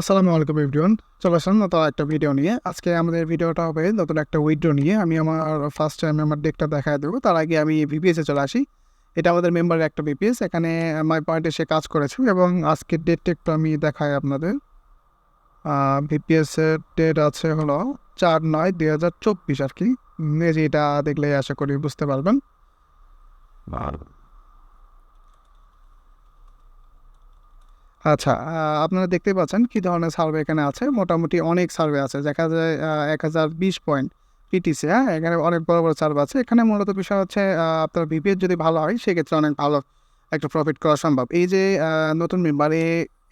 আসসালামু আলাইকুম এভরিওয়ান, চলে আসলাম নতুন একটা ভিডিও নিয়ে। আজকে আমাদের ভিডিওটা হবে নতুন একটা উইড্রো নিয়ে। আমি আমার ফার্স্ট টাইম আমার ডেকটা দেখা দেবো। তার আগে আমি ভিপিএসে চলে আসি। এটা আমাদের মেম্বারের একটা ভিপিএস এখানে মাই পয়েন্টে সে কাজ করেছে এবং আজকের ডেটটা একটু আমি দেখাই আপনাদের। ভিপিএসের ডেট আছে হলো চার নয় দুই হাজার চব্বিশ আর কি। এটা দেখলে আশা করি বুঝতে পারবেন। আচ্ছা আপনারা দেখতে পাচ্ছেন কি ধরনের সার্ভে এখানে আছে। মোটামুটি অনেক সার্ভে আছে। দেখা যায় এক হাজার বিশ পয়েন্ট পিটিসি হ্যাঁ? এখানে অনেক বড় বড় সার্ভে আছে। এখানে মূলত বিষয় হচ্ছে আপনার বিপিএস যদি ভালো হয়, সেক্ষেত্রে অনেক ভালো একটা প্রফিট করা সম্ভব। এই যে নতুন মেম্বার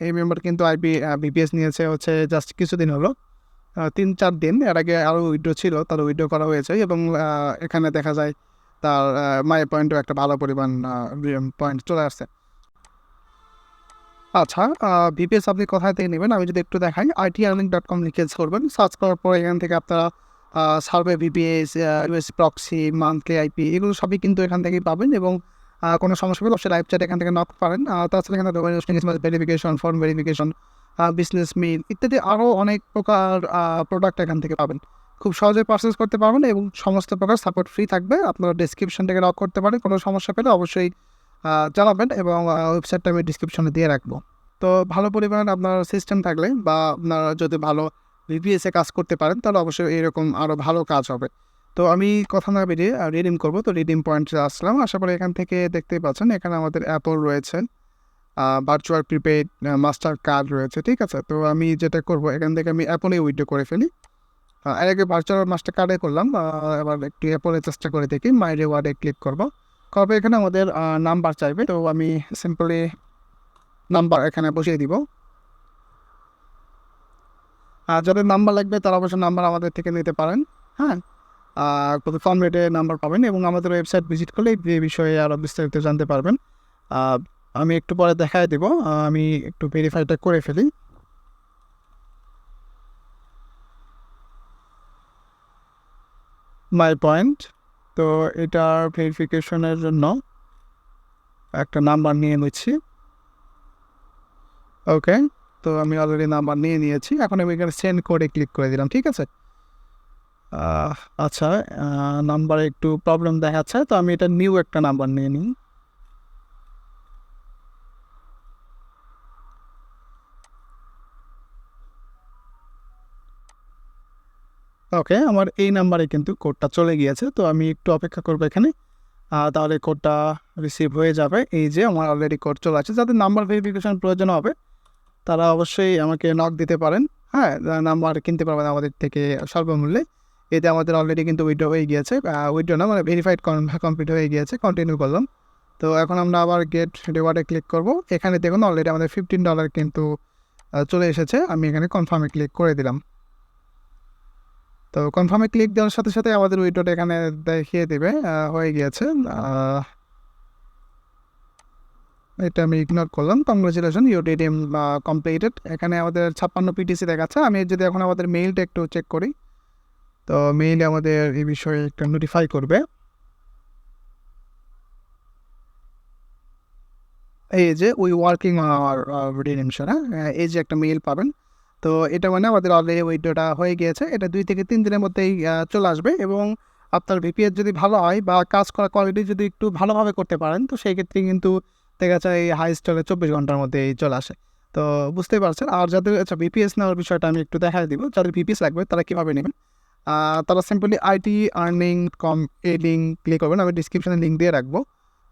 এই মেম্বার কিন্তু আইপি বিপিএস নিয়েছে হচ্ছে জাস্ট কিছুদিন হলো। তিন চার দিন। এর আগে আরও উইড্রো ছিল, তার উইড্রো করা হয়েছে এবং এখানে দেখা যায়, তার মায়ের পয়েন্টও একটা ভালো পরিমাণ পয়েন্ট চলে আসছে। আচ্ছা ভিপিএস আপনি কোথায় থেকে নেবেন? আমি যদি একটু দেখাই আইটি আর্নিং ডট কম লিখে করবেন। সার্চ করার পর এখান থেকে আপনারা survey VPS US proxy monthly IP এগুলো সবই কিন্তু এখান থেকেই পাবেন এবং কোনো সমস্যা হলে অবশ্যই লাইভ চ্যাট এখান থেকে নক পারেন তাছাড়া এখানে verification form verification business mail ইত্যাদি আরও অনেক প্রকার প্রোডাক্ট এখান থেকে পাবেন। খুব সহজে পারচেস করতে পারবেন এবং সমস্ত প্রকার সাপোর্ট ফ্রি থাকবে। আপনারা ডিসক্রিপশন থেকে নক করতে পারেন। কোনো সমস্যা পেলে অবশ্যই জানাবেন এবং ওয়েবসাইটটা আমি ডিসক্রিপশনে দিয়ে রাখব। তো ভালো পরিমাণ আপনার সিস্টেম থাকলে বা আপনারা যদি ভালো ভিপিএসে কাজ করতে পারেন, তাহলে অবশ্যই এরকম আরও ভালো কাজ হবে। তো আমি কথা না বেরিয়ে রিডিম করব। তো রিডিম পয়েন্টে আসলাম। আশা করি এখান থেকে দেখতেই পাচ্ছেন, এখানে আমাদের অ্যাপল রয়েছে। ভার্চুয়াল প্রিপেড মাস্টার কার্ড রয়েছে, ঠিক আছে? তো আমি যেটা করব, এখান থেকে আমি অ্যাপলে উইড্রো করে ফেলি। এর আগে ভার্চুয়াল মাস্টার কার্ডে করলাম এবার একটু অ্যাপলে চেষ্টা করে দেখি মাই রেওয়ার্ডে ক্লিক করব। কবে এখানে আমাদের নাম্বার চাইবে? তো আমি সিম্পলি নাম্বার এখানে বসিয়ে দিব। আর যাদের নাম্বার লাগবে, তারা অবশ্যই নাম্বার আমাদের থেকে নিতে পারেন। হ্যাঁ? কত কম রেটে নাম্বার পাবেন এবং আমাদের ওয়েবসাইট ভিজিট করলে এই বিষয়ে আরও বিস্তারিত জানতে পারবেন। আমি একটু পরে দেখায় দেবো আমি একটু ভেরিফাইটা করে ফেলি। মাই পয়েন্ট তো এটা ভেরিফিকেশনের জন্য একটা নাম্বার নিয়ে নিচ্ছি। ওকে তো আমি অলরেডি নাম্বার নিয়ে নিয়েছি। এখন আমি এখানে সেন্ড করে ক্লিক করে দিলাম, ঠিক আছে? আচ্ছা নাম্বারে একটু প্রবলেম দেখাচ্ছে, তো আমি এটা নিউ একটা নাম্বার নিয়ে নিই। ওকে, আমার এই নাম্বারে কিন্তু কোডটা চলে গিয়েছে, তো আমি একটু অপেক্ষা করব এখানে। তাহলে কোডটা রিসিভ হয়ে যাবে। এই যে আমার অলরেডি কোড চলে আছে যাদের নাম্বার ভেরিফিকেশন প্রয়োজন হবে, তারা অবশ্যই আমাকে নক দিতে পারেন। হ্যাঁ নাম্বার কিনতে পারবেন আমাদের থেকে স্বল্পমূল্যে। এতে আমাদের অলরেডি কিন্তু উইড্রো হয়ে গিয়েছে। উইড্রো না মানে ভেরিফাইড কমপ্লিট হয়ে গিয়েছে কন্টিনিউ করলাম। তো এখন আমরা আবার গেট রিওয়ার্ডে ক্লিক করব। এখানে দেখুন অলরেডি আমাদের ফিফটিন ডলার কিন্তু চলে এসেছে। আমি এখানে কনফার্মে ক্লিক করে দিলাম। তো কনফার্মে ক্লিক দেওয়ার সাথে সাথে আমাদের উইড্রোটা এখানে দেখিয়ে দেবে হয়ে গিয়েছে। এটা আমি ইগনোর করলাম। কংগ্রেচুলেশন ইউ ডিডিএম কমপ্লিটেড এখানে আমাদের ছাপ্পান্ন পিটিসি দেখাচ্ছে। আমি যদি এখন আমাদের মেইলটা একটু চেক করি, তো মেইলে আমাদের এই বিষয়ে একটা নোটিফাই করবে। এই যে উই ওয়ার্কিং আওয়ার রিডেমশন হ্যাঁ? এই যে একটা মেইল পাবেন। তো এটা মানে আমাদের অলরেডি উইড্রোটা হয়ে গিয়েছে। এটা দুই থেকে তিন দিনের মধ্যেই চলে আসবে এবং আপনার ভিপিএস যদি ভালো হয় বা কাজ করার কোয়ালিটি যদি একটু ভালোভাবে করতে পারেন, তো সেই ক্ষেত্রে কিন্তু দেখা যায় এই হাই স্টলে চব্বিশ ঘণ্টার মধ্যেই চলে আসে। তো বুঝতেই পারছেন। আর যাদের আচ্ছা ভিপিএস নেওয়ার বিষয়টা আমি একটু দেখা দিব। যাদের ভিপিএস লাগবে তারা কীভাবে নেবেন? তারা সিম্পলি আইটি আর্নিং কম এই লিঙ্ক ক্লিক করবেন। আমি ডিসক্রিপশনে লিঙ্ক দিয়ে রাখব।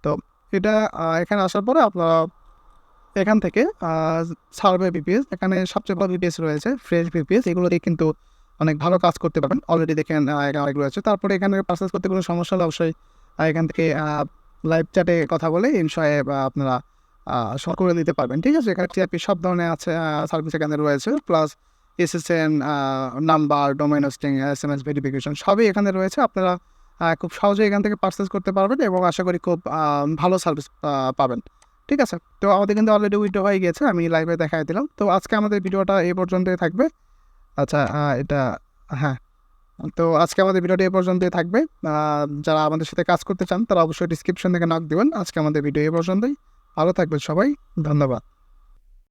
তো এটা এখানে আসার পরে আপনারা এখান থেকে সার্ভে বিপিএস, এখানে সবচেয়ে ভালো বিপিএস রয়েছে, ফ্রেশ বিপিএস এগুলো দিয়ে কিন্তু অনেক ভালো কাজ করতে পারবেন। অলরেডি দেখেন অনেক রয়েছে। তারপরে এখানে পারচেস করতে কোনো সমস্যা হলে অবশ্যই এখান থেকে লাইভ চ্যাটে কথা বলে বিষয়ে আপনারা সব করে দিতে পারবেন। ঠিক আছে? এখানে টিআরপি সব ধরনের আছে সার্ভিস এখানে রয়েছে। Plus SSN number domain hosting S M S verification সবই এখানে রয়েছে। আপনারা খুব সহজেই এখান থেকে পারচেস করতে পারবেন এবং আশা করি খুব ভালো সার্ভিস পাবেন। ঠিক আছে? তো আমাদের কিন্তু অলরেডি উইডো হয়ে গেছে আমি লাইভে দেখাই দিলাম। তো আজকে আমাদের ভিডিওটা এ পর্যন্তই থাকবে। আচ্ছা এটা হ্যাঁ। তো আজকে আমাদের ভিডিওটা এ পর্যন্তই থাকবে। যারা আমাদের সাথে কাজ করতে চান, তারা অবশ্যই ডিসক্রিপশন থেকে নক দেবেন। আজকে আমাদের ভিডিও এ পর্যন্তই। ভালো থাকবেন সবাই। ধন্যবাদ।